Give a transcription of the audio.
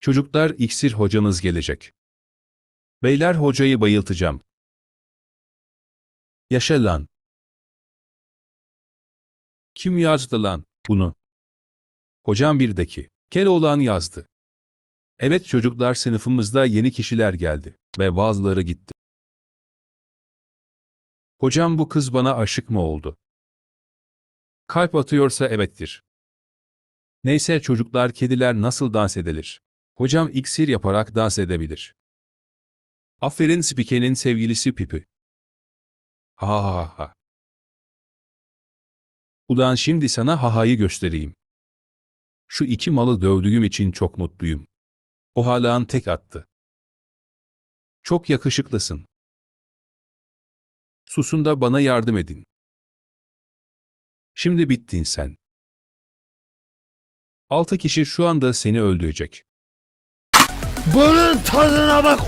Çocuklar iksir hocanız gelecek. Beyler hocayı bayıltacağım. Yaşa lan. Kim yazdı lan bunu? Hocam birdeki. Keloğlan yazdı. Evet çocuklar sınıfımızda yeni kişiler geldi ve bazıları gitti. Hocam bu kız bana aşık mı oldu? Kalp atıyorsa evettir. Neyse çocuklar kediler nasıl dans edilir? Hocam iksir yaparak dans edebilir. Aferin Spike'nin sevgilisi Pipi. Ha ha ha. Ulan şimdi sana hahayı göstereyim. Şu iki malı dövdüğüm için çok mutluyum. O halan tek attı. Çok yakışıklısın. Susun da bana yardım edin. Şimdi bittin sen. Altı kişi şu anda seni öldürecek. Bunun tadına bak.